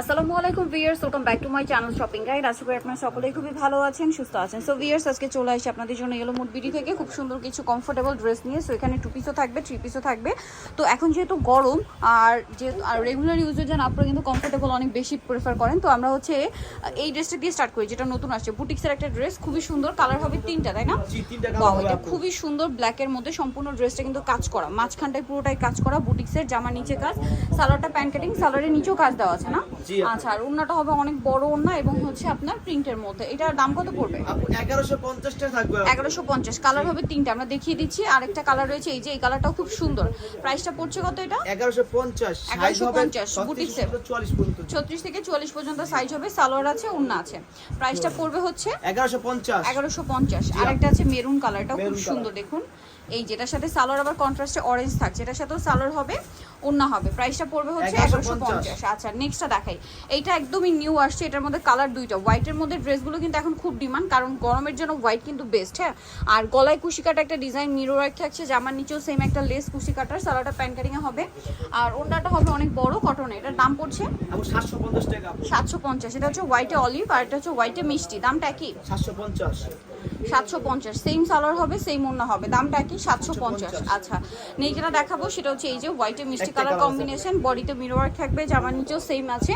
আসসালামু আলাইকুম viewers welcome back to my channel shopping guide. আশা করি আপনারা সকলেই খুবই ভালো আছেন সুস্থ আছেন। সো ভিয়ার্স আজকে চলে আসি আপনাদের জন্য ইয়েলো মুড বিডি থেকে। খুব সুন্দর কিছু কমফোর্টেবল ড্রেস নিয়ে। সো এখানে টু পিসও থাকবে থ্রি পিসও থাকবে। তো এখন যেহেতু গরম আর যে আর রেগুলার ইউজের জন্য আপনারা কিন্তু কমফোর্টেবল অনেক বেশি প্রেফার করেন। তো আমরা হচ্ছে এই ড্রেসটা দিয়ে স্টার্ট করি যেটা নতুন আসছে। বুটিক্সের একটা ড্রেস খুবই সুন্দর। কালার হবে তিনটা তাই না? এটা খুবই সুন্দর ব্ল্যাকের মধ্যে সম্পূর্ণ ড্রেসটা কিন্তু কাজ করা। মাঝখানটায় পুরোটাই কাজ করা বুটিক্সের জামা নিচে কাজ। সালোয়ারটা প্যান্ট কাটিং সালোয়ারের নিচেও কাজ দেওয়া আছে না। আচ্ছা আর ওড়নাটা হবে অনেক বড় ওড়না এবং হচ্ছে আপনার প্রিন্টের মধ্যে। এটার দাম কত পড়বে? আপু এগারোশো পঞ্চাশ থাকবে আপু। এগারোশো পঞ্চাশ কালার হবে তিনটা। আমরা দেখিয়ে দিচ্ছি আরেকটা কালার রয়েছে এই যে এই কালারটাও খুব সুন্দর। প্রাইসটা পড়ছে কত এটা? এগারোশো পঞ্চাশ সাইজ হবে 1150 ছত্রিশ বুটিক্সের। থেকে চুয়াল্লিশ পর্যন্ত। ছত্রিশ থেকে চুয়াল্লিশ পর্যন্ত সাইজ হবে সালোয়ার আছে ওড়না আছে। প্রাইসটা পড়বে হচ্ছে? এগারোশো পঞ্চাশ। এগারোশো পঞ্চাশ। আর একটা আছে মেরুন কালারটাও খুব সুন্দর দেখুন। এই যেটার সাথে সালোয়ার আবার কন্ট্রাস্টে অরেঞ্জ থাকছে এটার সাথেও সালোয়ার হবে ওন্না হবে। প্রাইসটা পড়বে হচ্ছে এগারোশো 1150 পঞ্চাশ। আচ্ছা নেক্সটটা দেখাই। এইটা একদমই নিউ আসছে এটার মধ্যে কালার দুইটা। হোয়াইটের মধ্যে ড্রেসগুলো কিন্তু এখন খুব ডিমান্ড কারণ গরমের জন্য হোয়াইট কিন্তু বেস্ট হ্যাঁ? আর গলায় কুশি কাটা একটা ডিজাইন ওয়ার্ক থাকছে জামার নিচেও সেম একটা লেস কুশি কাটার সালোয়ারটা প্যান্ট কাটিং হবে। আর ওন্নাটা হবে অনেক বড় কটনে এটার দাম পড়ছে? সাতশো পঞ্চাশ এটা হচ্ছে হোয়াইটে অলিভ আর এটা হচ্ছে হোয়াইটে মিষ্টি। দামটা একই সাতশো পঞ্চাশ। সাতশো পঞ্চাশ। সেম সালোয়ার হবে সেম ওড়না হবে। দামটা কি? সাতশো পঞ্চাশ। 750 আচ্ছা নেই যেটা দেখাবো। সেটা হচ্ছে এই যে হোয়াইটে মিষ্টি কালার কম্বিনেশন বডিতে মিরর ওয়ার্ক থাকবে জামার নিচেও সেম আছে।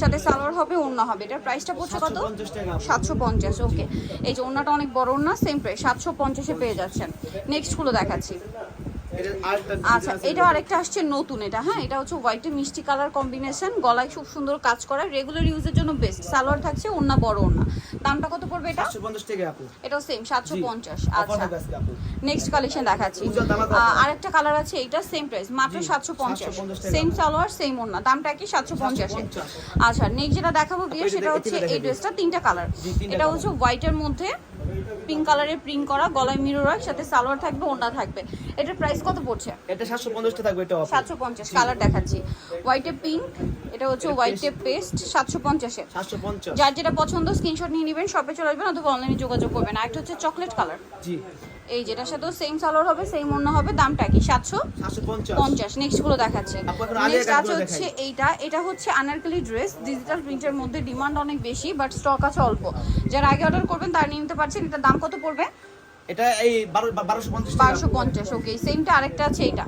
সাথে সালোয়ার হবে ওড়না হবে। এটার প্রাইসটা পড়ছে কত? 750 সাতশো পঞ্চাশ ওকে এই যে ওড়নাটা অনেক বড় ওড়না সেম প্রাইস সাতশো পঞ্চাশে পেয়ে যাচ্ছেন। নেক্সটগুলো দেখাচ্ছি। আচ্ছা এটা আরেকটা আসছে নতুন এটা হ্যাঁ? এটা হচ্ছে হোয়াইটে মিষ্টি কালার কম্বিনেশন গলায় খুব সুন্দর কাজ করা রেগুলার ইউজের জন্য বেস্ট সালোয়ার থাকছে ওড়না বড় ওড়না। দামটা কত পড়বে এটা? সাতশো পঞ্চাশ টাকা আপু। এটাও সেম সাতশো জি, পঞ্চাশ। Offer আচ্ছা। নেক্সট কালেকশন দেখাচ্ছি। আরেকটা কালার আছে এইটা সেম প্রাইস মাত্র সাতশো পঞ্চাশ। 750 সেম সালোয়ার সেম ওড়না দামটা কি সাতশো পঞ্চাশে। 750 আচ্ছা নেক্সট যেটা দেখাবো বিয়ে সেটা হচ্ছে এই ড্রেসটা তিনটা কালার এটা হচ্ছে হোয়াইটের মধ্যে পিঙ্ক কালারের প্রিন্ট করা গলায় মিরর ওয়ার্ক সাথে সালোয়ার থাকবে ওড়না থাকবে। এটার প্রাইস কত পড়ছে? এটা সাতশো পঞ্চাশ টাকা থাকবে এটা আপু। সাতশো পঞ্চাশ কালার দেখাচ্ছি। হোয়াইটে পিঙ্ক এটা হচ্ছে এটা হোয়াইটে পেস্ট সাতশো পঞ্চাশে সাতশো পঞ্চাশ। যার যেটা পছন্দ স্ক্রিনশট নিয়ে নেবেন শপে চলে আসবেন অথবা অনলাইনে যোগাযোগ করবেন। আর একটা হচ্ছে চকলেট কালার জি। এই যেটার সাথে সেম সালোয়ার হবে সেম অন্য হবে দামটা কি সাতশো সাতশো পঞ্চাশ। পঞ্চাশ নেক্সটগুলো দেখাচ্ছে। নেক্সট আছে হচ্ছে এইটা এটা হচ্ছে আনারকলি ড্রেস ডিজিটাল প্রিন্টের মধ্যে ডিমান্ড অনেক বেশি বাট স্টক আছে অল্প। যারা আগে অর্ডার করবেন তারা নিয়ে নিতে পারছেন এটার দাম কত পড়বে? এটা এই বারো বারোশো পঞ্চাশ বারোশো পঞ্চাশ ওকে সেমটা আরেকটা আছে এইটা।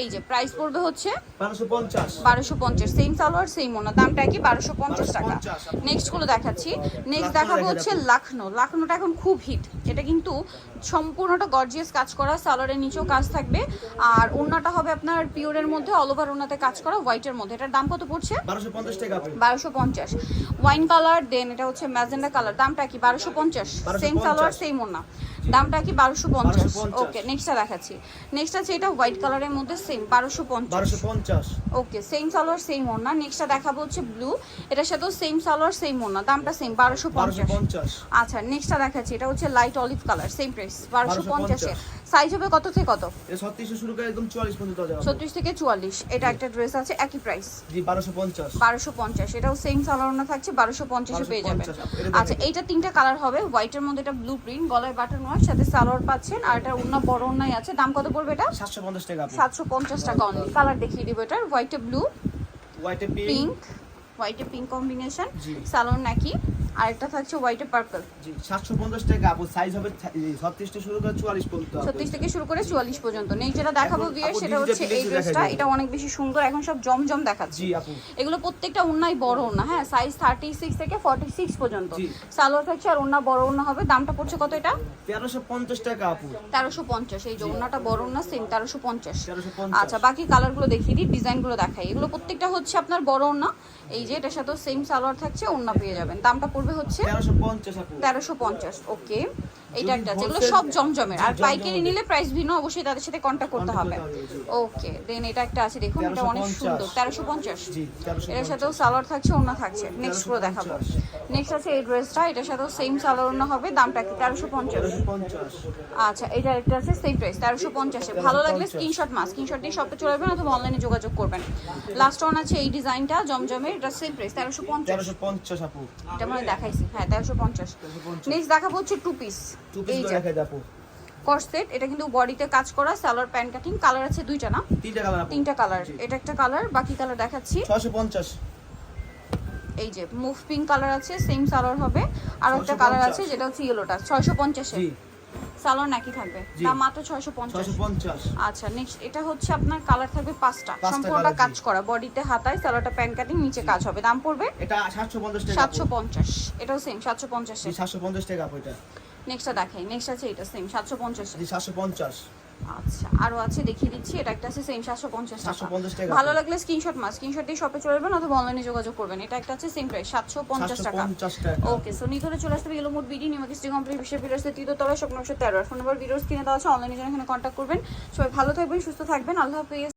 এই যে প্রাইস পড়বে হচ্ছে বারোশো পঞ্চাশ। বারোশো পঞ্চাশ। সেম সালোয়ার সেম ওনা। দামটা কি বারোশো পঞ্চাশ টাকা। 1250 নেক্সটগুলো দেখাচ্ছি। নেক্সট দেখাবো হচ্ছে। লাখনো লাখনোটা এখন খুব হিট এটা কিন্তু সম্পূর্ণটা গর্জিয়াস কাজ করা সালোয়ারের নিচেও কাজ থাকবে। আর ওড়নাটা হবে আপনার পিওরের মধ্যে অল ওভার ওনাতে কাজ করা হোয়াইটের মধ্যে। এটার দাম কত পড়ছে? বারোশো পঞ্চাশ টাকা আপু। বারোশো পঞ্চাশ। ওয়াইন কালার দেন এটা হচ্ছে ম্যাজেন্ডা কালার দামটা কি বারোশো পঞ্চাশ। 1250 সেম সালোয়ার সেম ওনা। দামটা কি বারোশো পঞ্চাশ। 1250 ওকে নেক্সটটা দেখাচ্ছি। নেক্সট আছে এটা হোয়াইট কালারের মধ্যে সেম বারোশো পঞ্চাশ। বারোশো পঞ্চাশ। ওকে সেম সালোয়ার সেম ওড়না। নেক্সটটা দেখাবো হচ্ছে ব্লু এটার সাথেও সেম সালোয়ার সেম ওড়না। দামটা সেম বারোশো বারোশো পঞ্চাশ। পঞ্চাশ আচ্ছা নেক্সটটা দেখাচ্ছি। এটা হচ্ছে light olive colour same price বারোশো 1250 পঞ্চাশে। সাইজ হবে কত থেকে কত? এটা ছত্রিশশো শুরু করে একদম চুয়াল্লিশ পর্যন্ত দেওয়া যাবে। ছত্রিশ থেকে চুয়াল্লিশ। এটা একটা ড্রেস আছে একই প্রাইস জি বারোশো পঞ্চাশ। বারোশো পঞ্চাশ। এটাও সেম সালোয়ার ওড়না থাকছে বারোশো পঞ্চাশে পেয়ে যাবেন। 1250 এটা। আচ্ছা এইটা তিনটা কালার হবে। হোয়াইটের মধ্যে এটা ব্লু প্রিন্ট গলায় বাটন ওয়ার সাথে সালোয়ার পাচ্ছেন আর এটা ওড়না বড় ওড়নাই আছে। দাম কত পড়বে এটা? সাতশো পঞ্চাশ টাকা আপু। সাতশো পঞ্চাশ টাকা অনলি কালার দেখিয়ে দিব এটার হোয়াইটে ব্লু হোয়াইটে পিঙ্ক পিঙ্ক হোয়াইটে পিঙ্ক কম্বিনেশন সালোয়ার নাকি আরেকটা থাকছে হোয়াইটে পার্পল জি টাকা আপু সাইজ হবে ছত্রিশ থেকে শুরু করে চুয়াল্লিশ পর্যন্ত আপু। ছত্রিশ থেকে শুরু করে চুয়াল্লিশ পর্যন্ত। নেই যেটা দেখাবো বিয়ের সেটা হচ্ছে এই ড্রেসটা এটা অনেক বেশি সুন্দর এখন সব জমজম দেখাচ্ছে। জি আপু। এগুলো প্রত্যেকটা ওন্নাই বড় ওন্না হ্যাঁ? সাইজ থার্টি সিক্স থেকে ফর্টি সিক্স পর্যন্ত সালোয়ার থাকছে আর ওন্না বড় ওন্না হবে। দামটা পড়ছে কত এটা? তেরোশো পঞ্চাশ টাকা আপু। তেরোশো পঞ্চাশ। এই যে ওন্নাটা বড় ওন্না সেম তেরোশো পঞ্চাশ। তেরোশো আচ্ছা বাকি কালারগুলো দেখিয়ে দিই ডিজাইনগুলো দেখাই। এগুলো প্রত্যেকটা হচ্ছে আপনার বড় ওন্না এই যে এটার সাথেও সেম সালোয়ার থাকছে ওন্না পেয়ে যাবেন। দামটা পড়বে হচ্ছে তেরোশো পঞ্চাশ তেরোশো পঞ্চাশ ওকে। এটা একটা যেগুলো wholesale- সব জমজমের। আর। পাইকারি নিলে প্রাইস ভিন্ন অবশ্যই তাদের সাথে কন্ট্যাক্ট করতে হবে। ওকে দেন এটা একটা আছে দেখুন এটা অনেক সুন্দর তেরোশো পঞ্চাশ। এটার সাথেও সালোয়ার থাকছে অন্য থাকছে। নেক্সটগুলো দেখাবো। 1350 নেক্সট আছে এই ড্রেসটা এটার সাথেও সেম সালোয়ার অন্য হবে দামটা কি তেরোশো পঞ্চাশ। আচ্ছা এটা একটা আছে সেম প্রাইস তেরোশো পঞ্চাশে ভালো লাগলে 1350 স্ক্রিনশট মাস স্ক্রিনশট দিয়ে শপে চলে যাবেন অথবা অনলাইনে যোগাযোগ করবেন। লাস্ট ওয়ান আছে এই ডিজাইনটা জমজমের এটা সেম প্রাইস তেরোশো পঞ্চাশ। তেরোশো পঞ্চাশ আপু। এটা মানে দেখাইছি। হ্যাঁ তেরোশো পঞ্চাশ। নেক্সট দেখাবো হচ্ছে টু পিস এই যে। কর্সেট এটা কিন্তু বডিতে কাজ করা সালোয়ার প্যান্ট কাটিং কালার আছে দুইটা না? তিনটা কালার তিনটা কালার এটা একটা কালার বাকি কালার দেখাচ্ছি। ছশো পঞ্চাশ। এই যে মুভ পিঙ্ক কালার আছে সেম সালোয়ার হবে। আর একটা কালার আছে যেটা হচ্ছে ইয়েলোটা ছয়শো পঞ্চাশে জি। সালোয়ার নাকি থাকবে। দাম মাত্র ছয়শো পঞ্চাশ। ছয়শো পঞ্চাশ। আচ্ছা নেক্সট এটা হচ্ছে আপনার কালার থাকবে পাঁচটা। সম্পূর্ণটা কাজ করা বডিতে হাতায় সালোয়ারটা প্যান কাটিং নিচে কাজ হবে। দাম পড়বে? এটা সাতশো পঞ্চাশ টাকা সাতশো পঞ্চাশ। এটাও সেম সাতশো পঞ্চাশে জি সাতশো পঞ্চাশ টাকা আপু এটা। নেক্সটটা দেখাই। নেক্সট আছে এটা সেম সাতশো পঞ্চাশে জি সাতশো পঞ্চাশ। আচ্ছা আরও আছে দেখিয়ে দিচ্ছি। এটা একটা আছে সেম সাতশো পঞ্চাশ টাকা। 750 টাকা। ভালো লাগলে স্ক্রিনশট মাস স্ক্রিনশট দিয়ে শপে চলে যাবেন অথবা অনলাইনে যোগাযোগ করবেন। এটা একটা আছে সেম প্রাইস সাতশো পঞ্চাশ সাতশো টাকা পঞ্চাশ টাকা। ওকে সো নিতরে চলে আসতে হবে ইয়েলো মোড বিডি নিমাকি স্টে কমপ্লিট বিশ্বের ভিডিওস তৃতীয় তলায় স্বপ্ন তেরো। ফোন নাম্বার ভিডিওস কিনে দেওয়া আছে অনলাইনে জন্য এখানে কন্ট্যাক্ট করবেন। সবাই ভালো থাকবেন সুস্থ থাকবেন। আল্লাহ হাফিজ।